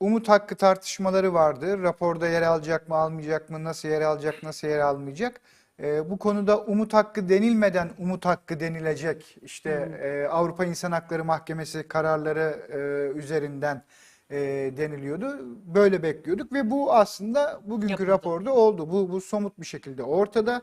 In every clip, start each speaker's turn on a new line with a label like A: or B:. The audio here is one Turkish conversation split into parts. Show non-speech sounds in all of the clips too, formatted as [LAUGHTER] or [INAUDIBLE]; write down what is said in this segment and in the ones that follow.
A: Umut hakkı tartışmaları vardı. Raporda yer alacak mı, almayacak mı, nasıl yer alacak, nasıl yer almayacak. Ee, bu konuda umut hakkı denilmeden umut hakkı denilecek. İşte e, Avrupa İnsan Hakları Mahkemesi kararları e, üzerinden e, deniliyordu. Böyle bekliyorduk ve bu aslında bugünkü
B: Yapıldı.
A: raporda oldu. Bu, bu somut bir şekilde ortada.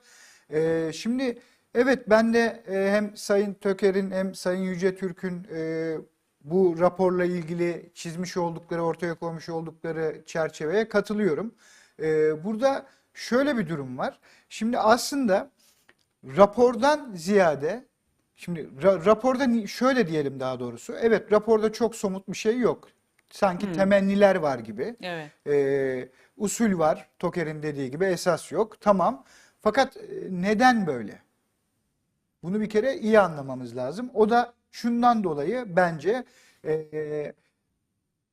A: Ee, şimdi evet ben de e, hem Sayın Töker'in hem Sayın Yüce Türk'ün e, bu raporla ilgili çizmiş oldukları, ortaya koymuş oldukları çerçeveye katılıyorum. Ee, burada şöyle bir durum var. Şimdi aslında rapordan ziyade, şimdi ra- raporda şöyle diyelim daha doğrusu. Evet raporda çok somut bir şey yok. Sanki temenniler var gibi.
B: Evet.
A: Ee, usul var, Toker'in dediği gibi esas yok. Tamam. Fakat e, neden böyle? Bunu bir kere iyi anlamamız lazım. O da şundan dolayı bence e,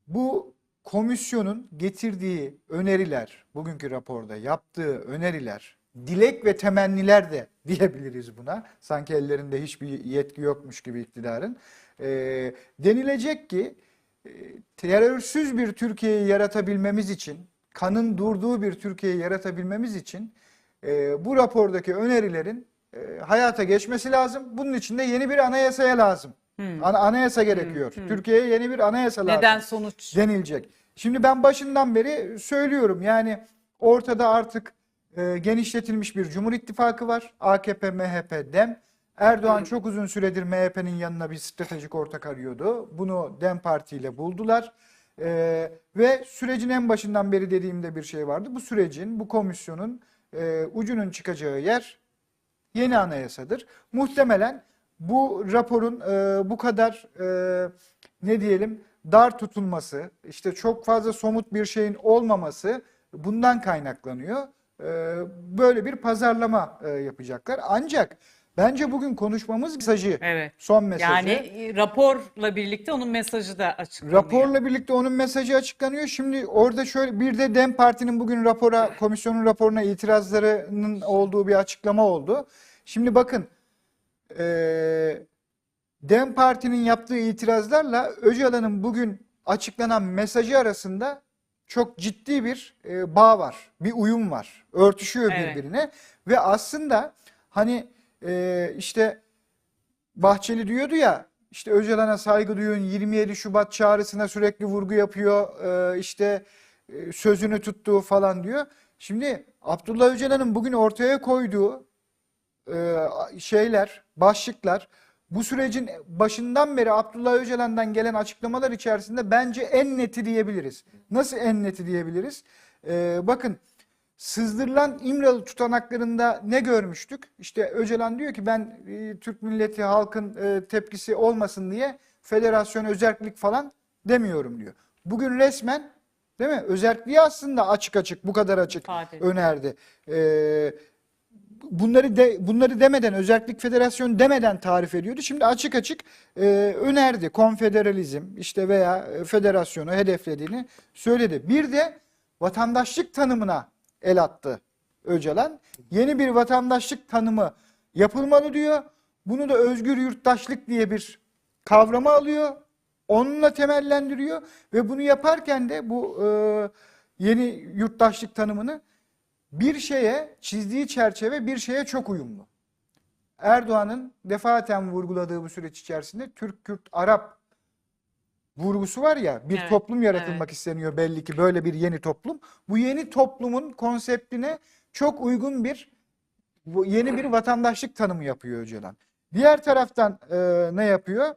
A: bu komisyonun getirdiği öneriler, bugünkü raporda yaptığı öneriler, dilek ve temenniler de [LAUGHS] diyebiliriz buna. Sanki ellerinde hiçbir yetki yokmuş gibi iktidarın. E, denilecek ki e, terörsüz bir Türkiye'yi yaratabilmemiz için, kanın durduğu bir Türkiye'yi yaratabilmemiz için e, bu rapordaki önerilerin e, hayata geçmesi lazım. Bunun için de yeni bir anayasaya lazım. Ana- anayasa gerekiyor. Türkiye'ye yeni bir anayasa lazım
B: Neden sonuç?
A: denilecek. Şimdi ben başından beri söylüyorum yani ortada artık e, genişletilmiş bir Cumhur İttifakı var. AKP, MHP, DEM. Erdoğan çok uzun süredir MHP'nin yanına bir stratejik ortak arıyordu. Bunu DEM Parti ile buldular. E, ve sürecin en başından beri dediğimde bir şey vardı. Bu sürecin, bu komisyonun e, ucunun çıkacağı yer yeni anayasadır. Muhtemelen bu raporun e, bu kadar e, ne diyelim dar tutulması, işte çok fazla somut bir şeyin olmaması bundan kaynaklanıyor. E, böyle bir pazarlama e, yapacaklar. Ancak bence bugün konuşmamız mesajı,
B: Evet.
A: son mesajı.
B: Yani e, raporla birlikte onun mesajı da açıklanıyor.
A: Raporla birlikte onun mesajı açıklanıyor. Şimdi orada şöyle bir de DEM Parti'nin bugün rapora, komisyonun raporuna itirazlarının olduğu bir açıklama oldu. Şimdi bakın eee DEM Parti'nin yaptığı itirazlarla Öcalan'ın bugün açıklanan mesajı arasında çok ciddi bir e, bağ var. Bir uyum var. Örtüşüyor
B: Evet.
A: birbirine ve aslında hani e, işte Bahçeli diyordu ya işte Öcalan'a saygı duyun 27 Şubat çağrısına sürekli vurgu yapıyor e, işte e, sözünü tuttuğu falan diyor. Şimdi Abdullah Öcalan'ın bugün ortaya koyduğu e, şeyler, başlıklar bu sürecin başından beri Abdullah Öcalan'dan gelen açıklamalar içerisinde bence en neti diyebiliriz. Nasıl en neti diyebiliriz? E, bakın sızdırılan İmralı tutanaklarında ne görmüştük? İşte Öcalan diyor ki ben e, Türk milleti halkın e, tepkisi olmasın diye federasyon özellik falan demiyorum diyor. Bugün resmen değil mi? Özelliği aslında açık açık bu kadar açık önerdi. Ee, bunları de bunları demeden özellik federasyon demeden tarif ediyordu. Şimdi açık açık e, önerdi. Konfederalizm işte veya e, federasyonu hedeflediğini söyledi. Bir de vatandaşlık tanımına el attı Öcalan. Yeni bir vatandaşlık tanımı yapılmalı diyor. Bunu da özgür yurttaşlık diye bir kavramı alıyor. Onunla temellendiriyor ve bunu yaparken de bu e, yeni yurttaşlık tanımını bir şeye çizdiği çerçeve bir şeye çok uyumlu. Erdoğan'ın defaten vurguladığı bu süreç içerisinde Türk, Kürt, Arap vurgusu var ya bir
B: Evet,
A: toplum yaratılmak
B: evet.
A: isteniyor belli ki böyle bir yeni toplum. Bu yeni toplumun konseptine çok uygun bir bu yeni bir vatandaşlık tanımı yapıyor Öcalan. Diğer taraftan e, ne yapıyor?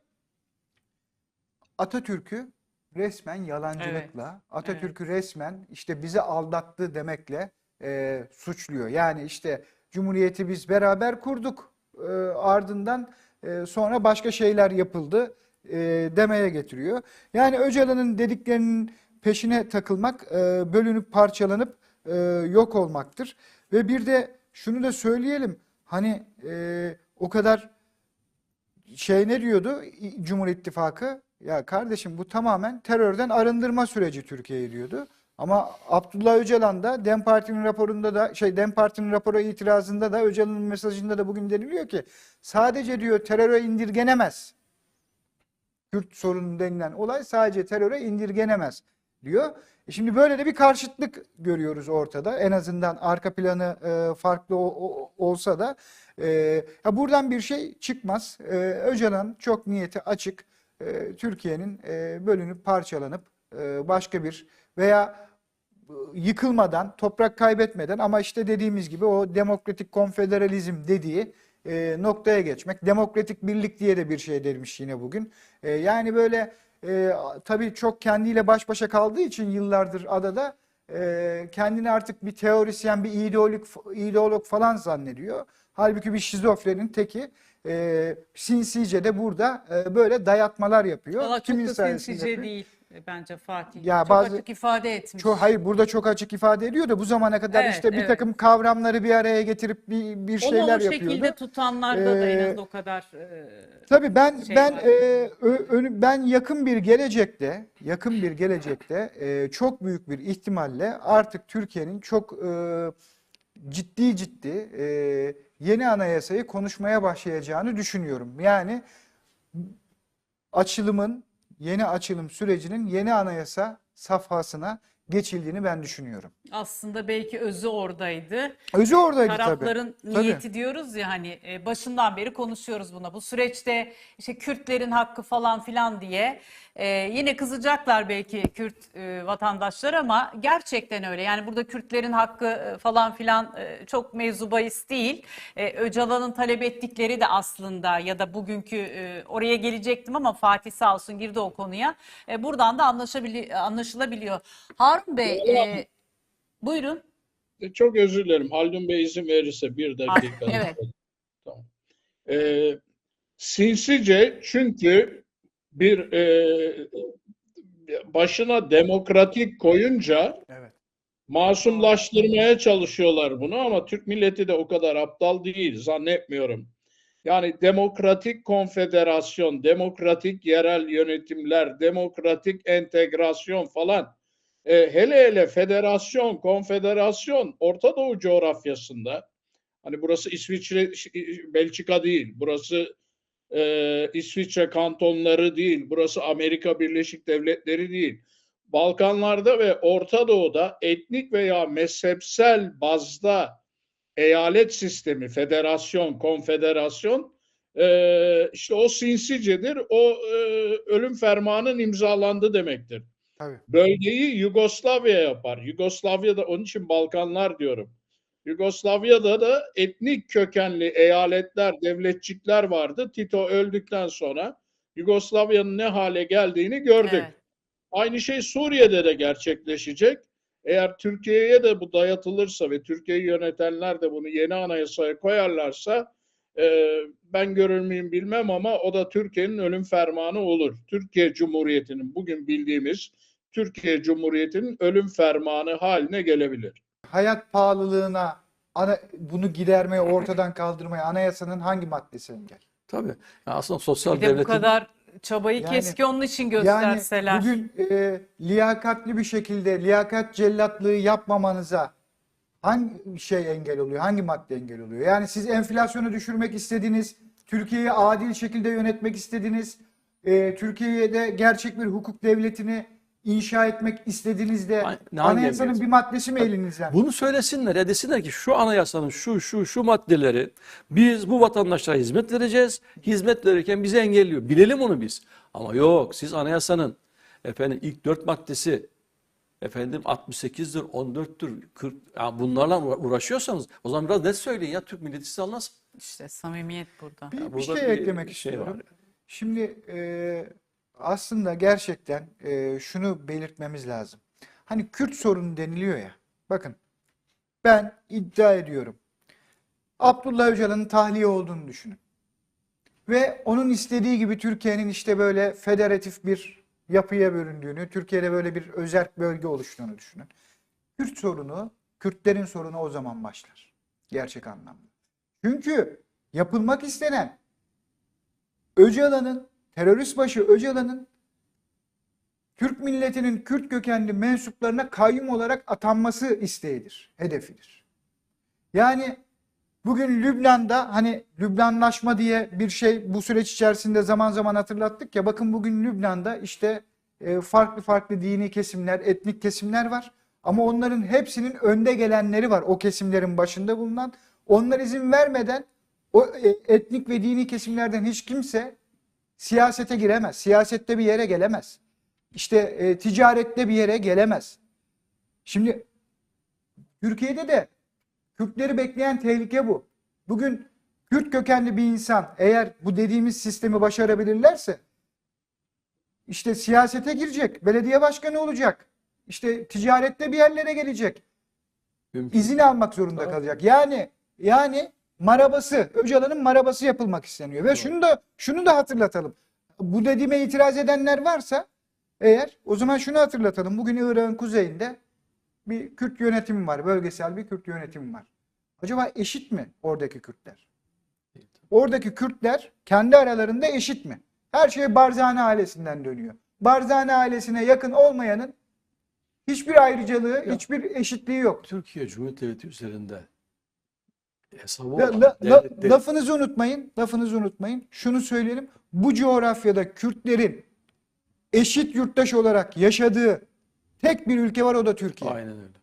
A: Atatürk'ü resmen yalancılıkla, Atatürk'ü resmen işte bizi aldattı demekle e, suçluyor. Yani işte Cumhuriyeti biz beraber kurduk. E, ardından e, sonra başka şeyler yapıldı e, demeye getiriyor. Yani Öcalan'ın dediklerinin peşine takılmak, e, bölünüp parçalanıp e, yok olmaktır. Ve bir de şunu da söyleyelim. Hani e, o kadar şey ne diyordu Cumhur İttifakı? Ya kardeşim bu tamamen terörden arındırma süreci Türkiye'yi diyordu. Ama Abdullah Öcalan da DEM Parti'nin raporunda da şey DEM Parti'nin rapora itirazında da Öcalan'ın mesajında da bugün deniliyor ki sadece diyor teröre indirgenemez. Kürt sorunu denilen olay sadece teröre indirgenemez diyor. E Şimdi böyle de bir karşıtlık görüyoruz ortada. En azından arka planı e, farklı o- o- olsa da e, ya buradan bir şey çıkmaz. E, Öcalan çok niyeti açık. E, Türkiye'nin e, bölünüp parçalanıp e, başka bir veya yıkılmadan, toprak kaybetmeden ama işte dediğimiz gibi o demokratik konfederalizm dediği e, noktaya geçmek. Demokratik birlik diye de bir şey demiş yine bugün. E, yani böyle e, tabii çok kendiyle baş başa kaldığı için yıllardır adada e, kendini artık bir teorisyen, bir ideolog, ideolog falan zannediyor. Halbuki bir şizofrenin teki e, sinsice de burada e, böyle dayatmalar yapıyor.
B: Valla çok
A: Kimin
B: da sinsice değil bence Fatih.
A: Ya
B: çok
A: bazı-
B: açık ifade etmiş.
A: Çok hayır burada çok açık ifade ediyor da bu zamana kadar
B: Evet,
A: işte bir
B: evet.
A: takım kavramları bir araya getirip bir bir
B: Onu
A: şeyler
B: o şekilde
A: yapıyordu.
B: tutanlarda da en
A: Ee,
B: az o kadar e,
A: Tabii ben
B: şey
A: ben
B: var.
A: e, ö- ben yakın bir gelecekte yakın bir gelecekte e, çok büyük bir ihtimalle artık Türkiye'nin çok e, ciddi ciddi e, yeni anayasayı konuşmaya başlayacağını düşünüyorum. Yani açılımın yeni açılım sürecinin yeni anayasa safhasına geçildiğini ben düşünüyorum.
B: aslında belki özü oradaydı.
A: Özü oradaydı tabii.
B: Tarafların
A: Tabii.
B: niyeti diyoruz ya hani e, başından beri konuşuyoruz buna. Bu süreçte işte Kürtlerin hakkı falan filan diye e, yine kızacaklar belki Kürt e, vatandaşlar ama gerçekten öyle. Yani burada Kürtlerin hakkı falan filan e, çok mevzu bahis değil. E, Öcalan'ın talep ettikleri de aslında ya da bugünkü e, oraya gelecektim ama Fatih sağ olsun girdi o konuya. E, buradan da anlaşabili anlaşılabiliyor. Harun Bey e, buyurun.
C: E, Çok özür dilerim. Haldun Bey izin verirse bir dakika.
B: evet.
C: Tamam. Ee, sinsice çünkü bir e, başına demokratik koyunca
A: Evet.
C: masumlaştırmaya çalışıyorlar bunu ama Türk milleti de o kadar aptal değil zannetmiyorum. Yani demokratik konfederasyon, demokratik yerel yönetimler, demokratik entegrasyon falan e, hele hele federasyon, konfederasyon Orta Doğu coğrafyasında hani burası İsviçre, Belçika değil, burası e, İsviçre kantonları değil, burası Amerika Birleşik Devletleri değil. Balkanlarda ve Orta Doğu'da etnik veya mezhepsel bazda eyalet sistemi, federasyon, konfederasyon e, işte o sinsicedir. O e, ölüm fermanın imzalandı demektir.
A: Tabii.
C: Bölgeyi Yugoslavya yapar. Yugoslavya'da onun için Balkanlar diyorum. Yugoslavya'da da etnik kökenli eyaletler, devletçikler vardı. Tito öldükten sonra Yugoslavya'nın ne hale geldiğini gördük.
B: Evet.
C: Aynı şey Suriye'de de gerçekleşecek. Eğer Türkiye'ye de bu dayatılırsa ve Türkiye'yi yönetenler de bunu yeni anayasaya koyarlarsa e, ben görür müyüm bilmem ama o da Türkiye'nin ölüm fermanı olur. Türkiye Cumhuriyeti'nin bugün bildiğimiz Türkiye Cumhuriyeti'nin ölüm fermanı haline gelebilir.
A: hayat pahalılığına ana, bunu gidermeye, ortadan kaldırmaya anayasanın hangi maddesi engel?
D: Tabii. Ya aslında sosyal
B: Bir de bu
D: devletin
B: kadar çabayı
A: Yani-
B: keşke onun için
A: Yani
B: gösterseler.
A: bugün e, liyakatli bir şekilde liyakat cellatlığı yapmamanıza hangi şey engel oluyor? Hangi madde engel oluyor? Yani siz enflasyonu düşürmek istediniz, Türkiye'yi adil şekilde yönetmek istediniz, e, Türkiye'de gerçek bir hukuk devletini inşa etmek istediğinizde
D: ne
A: anayasanın bir maddesi mi elinizden?
D: bunu söylesinler ya desinler ki şu anayasanın şu şu şu maddeleri biz bu vatandaşlara hizmet vereceğiz. Hizmet verirken bizi engelliyor. Bilelim onu biz. Ama yok siz anayasanın efendim ilk dört maddesi efendim 68'dir, 14'tür, 40 ya bunlarla uğra- uğraşıyorsanız o zaman biraz net söyleyin ya Türk milleti sizi anlasın.
B: İşte samimiyet burada.
A: Bir,
D: Ya
A: bir
D: burada
A: şey
D: bir
A: eklemek
D: şey
A: istiyorum.
D: var.
A: Şimdi e, aslında gerçekten e, şunu belirtmemiz lazım. Hani Kürt sorunu deniliyor ya. Bakın ben iddia ediyorum. Abdullah Öcalan'ın tahliye olduğunu düşünün. Ve onun istediği gibi Türkiye'nin işte böyle federatif bir yapıya bölündüğünü, Türkiye'de böyle bir özerk bölge oluştuğunu düşünün. Kürt sorunu, Kürtlerin sorunu o zaman başlar. Gerçek anlamda. Çünkü yapılmak istenen Öcalan'ın, terörist başı Öcalan'ın Türk milletinin Kürt kökenli mensuplarına kayyum olarak atanması isteğidir, hedefidir. Yani bugün Lübnan'da hani Lübnanlaşma diye bir şey bu süreç içerisinde zaman zaman hatırlattık ya bakın bugün Lübnan'da işte e, farklı farklı dini kesimler, etnik kesimler var. Ama onların hepsinin önde gelenleri var. O kesimlerin başında bulunan. Onlar izin vermeden o e, etnik ve dini kesimlerden hiç kimse siyasete giremez. Siyasette bir yere gelemez. İşte e, ticarette bir yere gelemez. Şimdi Türkiye'de de Kürtleri bekleyen tehlike bu. Bugün Kürt kökenli bir insan eğer bu dediğimiz sistemi başarabilirlerse işte siyasete girecek, belediye başkanı olacak, işte ticarette bir yerlere gelecek,
D: Mümkün.
A: izin almak zorunda kalacak. Yani yani marabası, Öcalan'ın marabası yapılmak isteniyor. Ve şunu da şunu da hatırlatalım. Bu dediğime itiraz edenler varsa eğer o zaman şunu hatırlatalım. Bugün Irak'ın kuzeyinde bir Kürt yönetimi var. Bölgesel bir Kürt yönetimi var. Acaba eşit mi oradaki Kürtler? Oradaki Kürtler kendi aralarında eşit mi? Her şey Barzani ailesinden dönüyor. Barzani ailesine yakın olmayanın hiçbir ayrıcalığı, hiçbir eşitliği yok.
D: Türkiye Cumhuriyeti Devleti üzerinde hesabı
A: La- la- la- lafınızı unutmayın. Lafınızı unutmayın. Şunu söyleyelim. Bu coğrafyada Kürtlerin eşit yurttaş olarak yaşadığı tek bir ülke var o da Türkiye.
D: Aynen öyle.